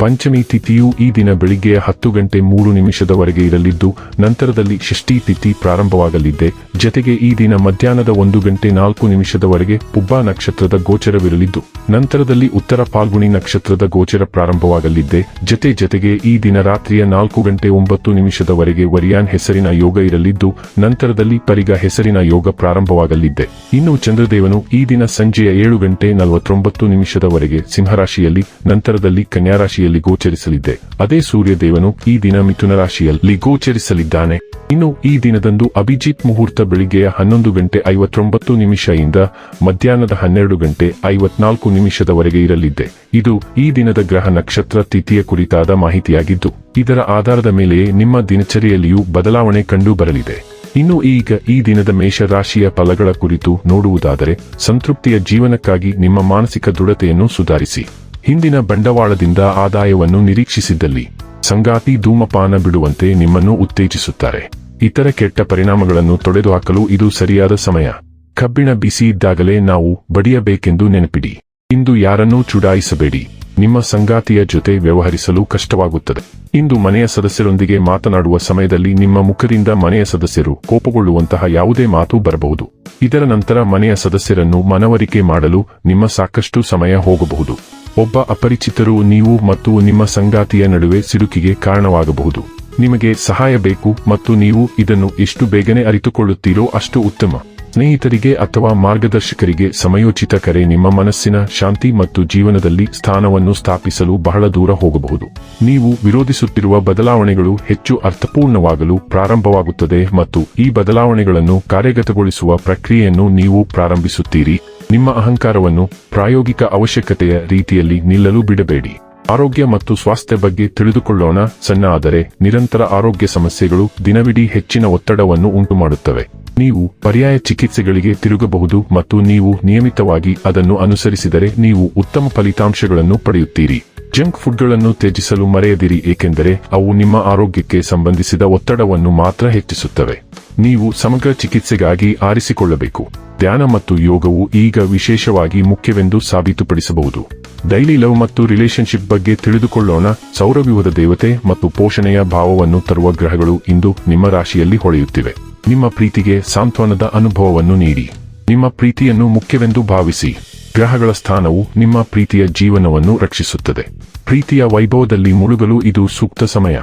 ಪಂಚಮಿ ತಿಥಿಯು ಈ ದಿನ ಬೆಳಿಗ್ಗೆ ಹತ್ತು ಗಂಟೆ ಮೂರು ನಿಮಿಷದವರೆಗೆ ಇರಲಿದ್ದು, ನಂತರದಲ್ಲಿ ಷಷ್ಠಿ ತಿಥಿ ಪ್ರಾರಂಭವಾಗಲಿದೆ. ಜತೆಗೆ ಈ ದಿನ ಮಧ್ಯಾಹ್ನದ ಒಂದು ಗಂಟೆ ನಾಲ್ಕು ನಿಮಿಷದವರೆಗೆ ಪುಬ್ಬಾ ನಕ್ಷತ್ರದ ಗೋಚರವಿರಲಿದ್ದು, ನಂತರದಲ್ಲಿ ಉತ್ತರ ಫಾಲ್ಗುಣಿ ನಕ್ಷತ್ರದ ಗೋಚರ ಪ್ರಾರಂಭವಾಗಲಿದೆ. ಜತೆ ಜತೆಗೆ ಈ ದಿನ ರಾತ್ರಿಯ ನಾಲ್ಕು ಗಂಟೆ ಒಂಬತ್ತು ನಿಮಿಷದವರೆಗೆ ವರಿಯಾನ್ ಹೆಸರಿನ ಯೋಗ ಇರಲಿದ್ದು, ನಂತರದಲ್ಲಿ ಪರಿಗ ಹೆಸರಿನ ಯೋಗ ಪ್ರಾರಂಭವಾಗಲಿದೆ. ಇನ್ನು ಚಂದ್ರದೇವನು ಈ ದಿನ ಸಂಜೆಯ ಏಳು ಗಂಟೆ ನಲವತ್ತೊಂಬತ್ತು ನಿಮಿಷದವರೆಗೆ ಸಿಂಹರಾಶಿಯಲ್ಲಿ, ನಂತರದಲ್ಲಿ ಕನ್ಯಾರಾಶಿಯಲ್ಲಿ ಗೋಚರಿಸಲಿದೆ ಅದೇ ಸೂರ್ಯದೇವನು ಈ ದಿನ ಮಿಥುನ ರಾಶಿಯಲ್ಲಿ ಗೋಚರಿಸಲಿದ್ದಾನೆ. ಇನ್ನು ಈ ದಿನದಂದು ಅಭಿಜಿತ್ ಮುಹೂರ್ತ ಬೆಳಿಗ್ಗೆಯ ಹನ್ನೊಂದು ಗಂಟೆ ಐವತ್ತೊಂಬತ್ತು ನಿಮಿಷದಿಂದ ಮಧ್ಯಾಹ್ನದ ಹನ್ನೆರಡು ಗಂಟೆ ಐವತ್ನಾಲ್ಕು ನಿಮಿಷದವರೆಗೆ ಇರಲಿದೆ ಇದು ಈ ದಿನದ ಗ್ರಹ ನಕ್ಷತ್ರ ತಿಥಿಯ ಕುರಿತಾದ ಮಾಹಿತಿಯಾಗಿದ್ದು, ಇದರ ಆಧಾರದ ಮೇಲೆಯೇ ನಿಮ್ಮ ದಿನಚರಿಯಲ್ಲಿಯೂ ಬದಲಾವಣೆ ಕಂಡು ಬರಲಿದೆ ಇನ್ನು ಈಗ ಈ ದಿನದ ಮೇಷ ರಾಶಿಯ ಫಲಗಳ ಕುರಿತು ನೋಡುವುದಾದರೆ, ಸಂತೃಪ್ತಿಯ ಜೀವನಕ್ಕಾಗಿ ನಿಮ್ಮ ಮಾನಸಿಕ ದೃಢತೆಯನ್ನು ಸುಧಾರಿಸಿ. ಹಿಂದಿನ ಬಂಡವಾಳದಿಂದ ಆದಾಯವನ್ನು ನಿರೀಕ್ಷಿಸಿದ್ದಲ್ಲಿ ಸಂಗಾತಿ ಧೂಮಪಾನ ಬಿಡುವಂತೆ ನಿಮ್ಮನ್ನು ಉತ್ತೇಜಿಸುತ್ತಾರೆ. ಇತರ ಕೆಟ್ಟ ಪರಿಣಾಮಗಳನ್ನು ತೊಡೆದುಹಾಕಲು ಇದು ಸರಿಯಾದ ಸಮಯ. ಕಬ್ಬಿಣ ಬಿಸಿ ಇದ್ದಾಗಲೇ ನಾವು ಬಡಿಯಬೇಕೆಂದು ನೆನಪಿಡಿ. ಇಂದು ಯಾರನ್ನೂ ಚುಡಾಯಿಸಬೇಡಿ. ನಿಮ್ಮ ಸಂಗಾತಿಯ ಜೊತೆ ವ್ಯವಹರಿಸಲು ಕಷ್ಟವಾಗುತ್ತದೆ. ಇಂದು ಮನೆಯ ಸದಸ್ಯರೊಂದಿಗೆ ಮಾತನಾಡುವ ಸಮಯದಲ್ಲಿ ನಿಮ್ಮ ಮುಖದಿಂದ ಮನೆಯ ಸದಸ್ಯರು ಕೋಪಗೊಳ್ಳುವಂತಹ ಯಾವುದೇ ಮಾತು ಬರಬಹುದು. ಇದರ ನಂತರ ಮನೆಯ ಸದಸ್ಯರನ್ನು ಮನವರಿಕೆ ಮಾಡಲು ನಿಮ್ಮ ಸಾಕಷ್ಟು ಸಮಯ ಹೋಗಬಹುದು. ಒಬ್ಬ ಅಪರಿಚಿತರು ನೀವು ಮತ್ತು ನಿಮ್ಮ ಸಂಗಾತಿಯ ನಡುವೆ ಸಿಲುಕಿಗೆ ಕಾರಣವಾಗಬಹುದು. ನಿಮಗೆ ಸಹಾಯ ಬೇಕು ಮತ್ತು ನೀವು ಇದನ್ನು ಎಷ್ಟು ಬೇಗನೆ ಅರಿತುಕೊಳ್ಳುತ್ತೀರೋ ಅಷ್ಟು ಉತ್ತಮ. ಸ್ನೇಹಿತರಿಗೆ ಅಥವಾ ಮಾರ್ಗದರ್ಶಕರಿಗೆ ಸಮಯೋಚಿತ ಕರೆ ನಿಮ್ಮ ಮನಸ್ಸಿನ ಶಾಂತಿ ಮತ್ತು ಜೀವನದಲ್ಲಿ ಸ್ಥಾನವನ್ನು ಸ್ಥಾಪಿಸಲು ಬಹಳ ದೂರ ಹೋಗಬಹುದು. ನೀವು ವಿರೋಧಿಸುತ್ತಿರುವ ಬದಲಾವಣೆಗಳು ಹೆಚ್ಚು ಅರ್ಥಪೂರ್ಣವಾಗಲು ಪ್ರಾರಂಭವಾಗುತ್ತದೆ ಮತ್ತು ಈ ಬದಲಾವಣೆಗಳನ್ನು ಕಾರ್ಯಗತಗೊಳಿಸುವ ಪ್ರಕ್ರಿಯೆಯನ್ನು ನೀವು ಪ್ರಾರಂಭಿಸುತ್ತೀರಿ. ನಿಮ್ಮ ಅಹಂಕಾರವನ್ನು ಪ್ರಾಯೋಗಿಕ ಅವಶ್ಯಕತೆಯ ರೀತಿಯಲ್ಲಿ ನಿಲ್ಲಲು ಬಿಡಬೇಡಿ. ಆರೋಗ್ಯ ಮತ್ತು ಸ್ವಾಸ್ಥ್ಯ ಬಗ್ಗೆ ತಿಳಿದುಕೊಳ್ಳೋಣ. ಸಣ್ಣ ಆದರೆ ನಿರಂತರ ಆರೋಗ್ಯ ಸಮಸ್ಯೆಗಳು ದಿನವಿಡೀ ಹೆಚ್ಚಿನ ಒತ್ತಡವನ್ನು ಉಂಟುಮಾಡುತ್ತವೆ. ನೀವು ಪರ್ಯಾಯ ಚಿಕಿತ್ಸೆಗಳಿಗೆ ತಿರುಗಬಹುದು ಮತ್ತು ನೀವು ನಿಯಮಿತವಾಗಿ ಅದನ್ನು ಅನುಸರಿಸಿದರೆ ನೀವು ಉತ್ತಮ ಫಲಿತಾಂಶಗಳನ್ನು ಪಡೆಯುತ್ತೀರಿ. ಜಂಕ್ ಫುಡ್ಗಳನ್ನು ತ್ಯಜಿಸಲು ಮರೆಯದಿರಿ, ಏಕೆಂದರೆ ಅವು ನಿಮ್ಮ ಆರೋಗ್ಯಕ್ಕೆ ಸಂಬಂಧಿಸಿದ ಒತ್ತಡವನ್ನು ಮಾತ್ರ ಹೆಚ್ಚಿಸುತ್ತವೆ. ನೀವು ಸಮಗ್ರ ಚಿಕಿತ್ಸೆಗಾಗಿ ಆರಿಸಿಕೊಳ್ಳಬೇಕು. ಧ್ಯಾನ ಮತ್ತು ಯೋಗವು ಈಗ ವಿಶೇಷವಾಗಿ ಮುಖ್ಯವೆಂದು ಸಾಬೀತುಪಡಿಸಬಹುದು. ಡೈಲಿ ಲವ್ ಮತ್ತು ರಿಲೇಶನ್ಶಿಪ್ ಬಗ್ಗೆ ತಿಳಿದುಕೊಳ್ಳೋಣ. ಸೌರವ್ಯೂಹದ ದೇವತೆ ಮತ್ತು ಪೋಷಣೆಯ ಭಾವವನ್ನು ತರುವ ಗ್ರಹಗಳು ಇಂದು ನಿಮ್ಮ ರಾಶಿಯಲ್ಲಿ ಹೊಳೆಯುತ್ತಿವೆ. ನಿಮ್ಮ ಪ್ರೀತಿಗೆ ಸಾಂತ್ವನದ ಅನುಭವವನ್ನು ನೀಡಿ. ನಿಮ್ಮ ಪ್ರೀತಿಯನ್ನು ಮುಖ್ಯವೆಂದು ಭಾವಿಸಿ. ಗ್ರಹಗಳ ಸ್ಥಾನವು ನಿಮ್ಮ ಪ್ರೀತಿಯ ಜೀವನವನ್ನು ರಕ್ಷಿಸುತ್ತದೆ. ಪ್ರೀತಿಯ ವೈಭವದಲ್ಲಿ ಮುಳುಗಲು ಇದು ಸೂಕ್ತ ಸಮಯ.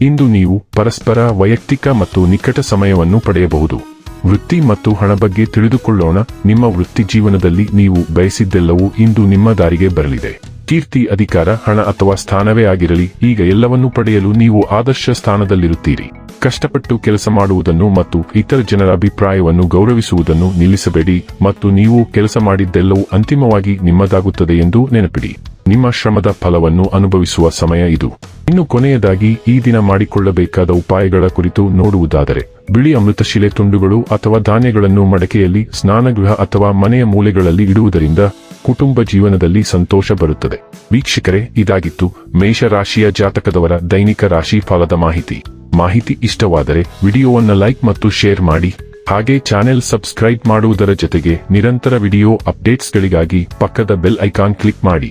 ಇಂದು ನೀವು ಪರಸ್ಪರ ವೈಯಕ್ತಿಕ ಮತ್ತು ನಿಕಟ ಸಮಯವನ್ನು ಪಡೆಯಬಹುದು. ವೃತ್ತಿ ಮತ್ತು ಹಣ ಬಗ್ಗೆ ತಿಳಿದುಕೊಳ್ಳೋಣ. ನಿಮ್ಮ ವೃತ್ತಿ ಜೀವನದಲ್ಲಿ ನೀವು ಬಯಸಿದ್ದೆಲ್ಲವೂ ಇಂದು ನಿಮ್ಮ ದಾರಿಗೆ ಬರಲಿದೆ. ಕೀರ್ತಿ, ಅಧಿಕಾರ, ಹಣ ಅಥವಾ ಸ್ಥಾನವೇ ಆಗಿರಲಿ, ಈಗ ಎಲ್ಲವನ್ನೂ ಪಡೆಯಲು ನೀವು ಆದರ್ಶ ಸ್ಥಾನದಲ್ಲಿರುತ್ತೀರಿ. ಕಷ್ಟಪಟ್ಟು ಕೆಲಸ ಮಾಡುವುದನ್ನು ಮತ್ತು ಇತರ ಜನರ ಅಭಿಪ್ರಾಯವನ್ನು ಗೌರವಿಸುವುದನ್ನು ನಿಲ್ಲಿಸಬೇಡಿ ಮತ್ತು ನೀವು ಕೆಲಸ ಮಾಡಿದ್ದೆಲ್ಲವೂ ಅಂತಿಮವಾಗಿ ನಿಮ್ಮದಾಗುತ್ತದೆ ಎಂದು ನೆನಪಿಡಿ. ನಿಮ್ಮ ಶ್ರಮದ ಫಲವನ್ನು ಅನುಭವಿಸುವ ಸಮಯ ಇದು. ಇನ್ನು ಕೊನೆಯದಾಗಿ, ಈ ದಿನ ಮಾಡಿಕೊಳ್ಳಬೇಕಾದ ಉಪಾಯಗಳ ಕುರಿತು ನೋಡುವುದಾದರೆ, ಬಿಳಿ ಅಮೃತಶಿಲೆ ತುಂಡುಗಳು ಅಥವಾ ಧಾನ್ಯಗಳನ್ನು ಮಡಕೆಯಲ್ಲಿ, ಸ್ನಾನಗೃಹ ಅಥವಾ ಮನೆಯ ಮೂಲೆಗಳಲ್ಲಿ ಇಡುವುದರಿಂದ ಕುಟುಂಬ ಜೀವನದಲ್ಲಿ ಸಂತೋಷ ಬರುತ್ತದೆ. ವೀಕ್ಷಕರೇ, ಇದಾಗಿತ್ತು ಮೇಷರಾಶಿಯ ಜಾತಕದವರ ದೈನಿಕ ರಾಶಿ ಫಲದ ಮಾಹಿತಿ. ಮಾಹಿತಿ ಇಷ್ಟವಾದರೆ ವಿಡಿಯೋವನ್ನು ಲೈಕ್ ಮತ್ತು ಶೇರ್ ಮಾಡಿ, ಹಾಗೆ ಚಾನೆಲ್ ಸಬ್ಸ್ಕ್ರೈಬ್ ಮಾಡುವುದರ ಜೊತೆಗೆ ನಿರಂತರ ವಿಡಿಯೋ ಅಪ್ಡೇಟ್ಸ್ಗಳಿಗಾಗಿ ಪಕ್ಕದ ಬೆಲ್ ಐಕಾನ್ ಕ್ಲಿಕ್ ಮಾಡಿ.